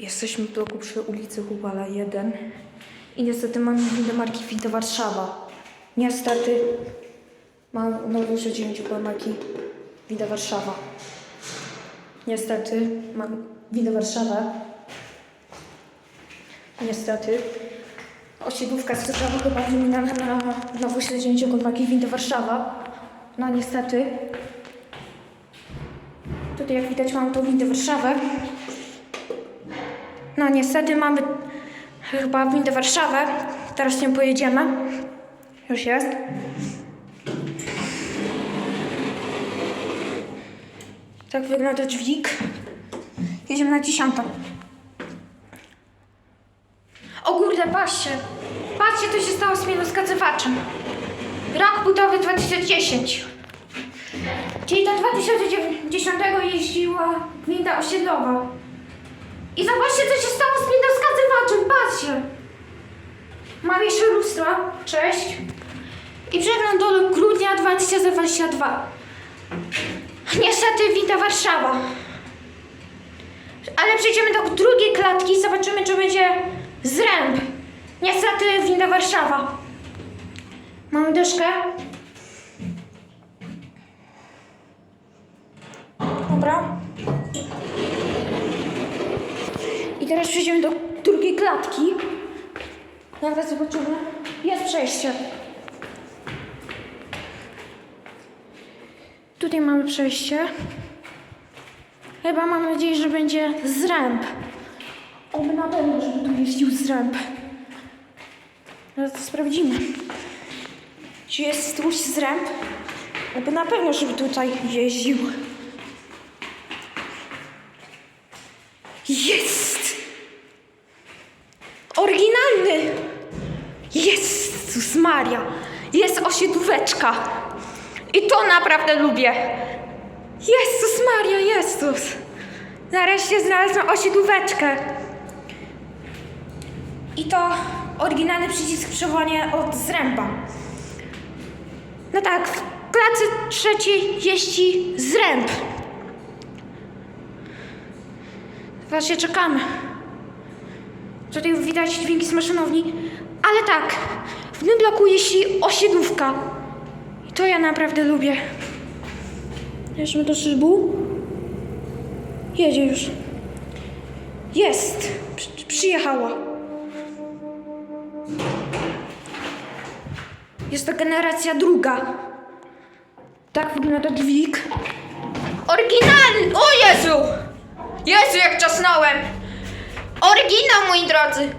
Jesteśmy w bloku przy ulicy Hubala 1 i niestety mamy windę marki Winda Warszawa. Niestety mam nowy 9 marki Winda Warszawa. Niestety mam windę Warszawa. Niestety osiedlówka strzała chyba wymieniana na nową 9 marki Winda Warszawa. No niestety. Tutaj jak widać mam tą windę Warszawę. No niestety mamy chyba windę Warszawę. Teraz nią pojedziemy. Już jest. Tak wygląda dźwig. Jedziemy na dziesiątą. O kurde, patrzcie. Patrzcie, co się stało z minuskacywaczem. Rok budowy 2010. Czyli do 2010 jeździła gmina osiedlowa. I zobaczcie, co się stało z minuskacywaczem. Patrzcie. Mam jeszcze lustra. Cześć. I przegląd do grudnia 2022. Niestety winda Warszawa. Ale przejdziemy do drugiej klatki i zobaczymy, czy będzie zręb. Niestety winda Warszawa. Mamy dyszkę. Dobra. I teraz przejdziemy do drugiej klatki. Zaraz zobaczymy. Jest przejście. Tutaj mamy przejście. Chyba mam nadzieję, że będzie zręb. Oby na pewno, żeby tu jeździł zręb. Zaraz to sprawdzimy. Czy jest tuś zręb? Oby na pewno, żeby tutaj jeździł. Jest! Oryginalny! Jezus Maria! Jest osiedlóweczka! I to naprawdę lubię! Jezus Maria, Jezus! Nareszcie znalazłam osiedlóweczkę. I to oryginalny przycisk przewołania od zręba. No tak, w klatce trzeciej jeździ zręb. Właśnie czekamy. Tutaj widać dźwięki z maszynowni. Ale tak, w tym bloku jeździ osiedlówka. I to ja naprawdę lubię. Jedziemy do szybu. Jedzie już. Jest. Przy, przyjechała. Jest to generacja druga. Tak wygląda dźwig. Oryginalny! O Jezu! Jezu, jak czasnąłem! Oryginał, moi drodzy!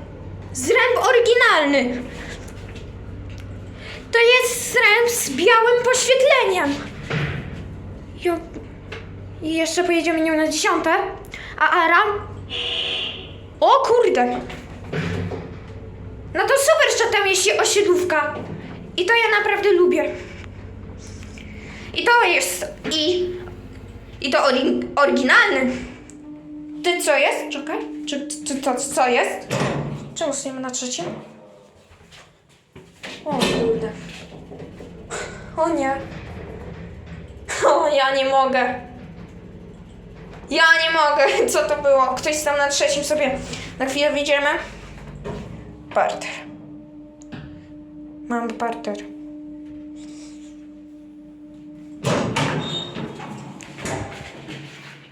Zręb oryginalny! To jest zręb z białym poświetleniem. Jo. I jeszcze pojedziemy nią na dziesiąte. A Ara? O kurde! No to super, że tam jest osiedlówka. I to ja naprawdę lubię. I to jest... I... I to oryginalny. Ty co jest? Czekaj. Czy, czy to co jest? Czemu stoimy na trzecim? O kurde. O nie. O, ja nie mogę. Ja nie mogę. Co to było? Ktoś tam na trzecim sobie. Na chwilę wyjdziemy. Parter. Mam parter.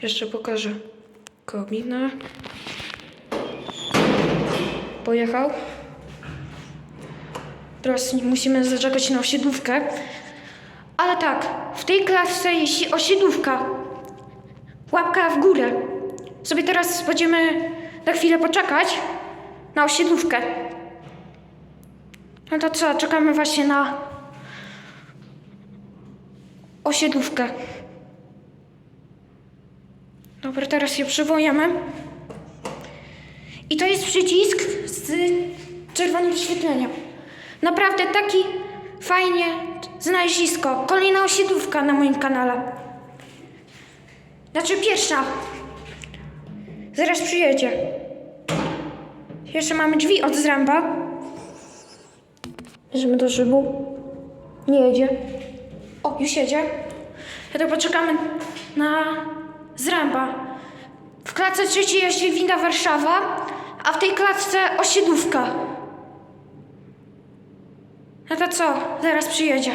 Jeszcze pokażę kabinę. Pojechał. Teraz musimy zaczekać na osiedlówkę. Ale tak, w tej klasie jeśli osiedlówka, łapka w górę. Sobie teraz będziemy na chwilę poczekać na osiedlówkę. No to co, czekamy właśnie na osiedlówkę. Dobra, teraz je przywołujemy. I to jest przycisk z czerwonym wyświetleniem. Naprawdę taki fajnie znalezisko. Kolejna osiedlówka na moim kanale. Znaczy pierwsza. Zaraz przyjedzie. Jeszcze mamy drzwi od zręba. Bierzemy do szybu. Nie jedzie. O, już jedzie. Ja to poczekamy na zręba. W klatce trzeciej jeździ winda Warszawa, a w tej klatce osiedlówka. No to co? Zaraz przyjedzie.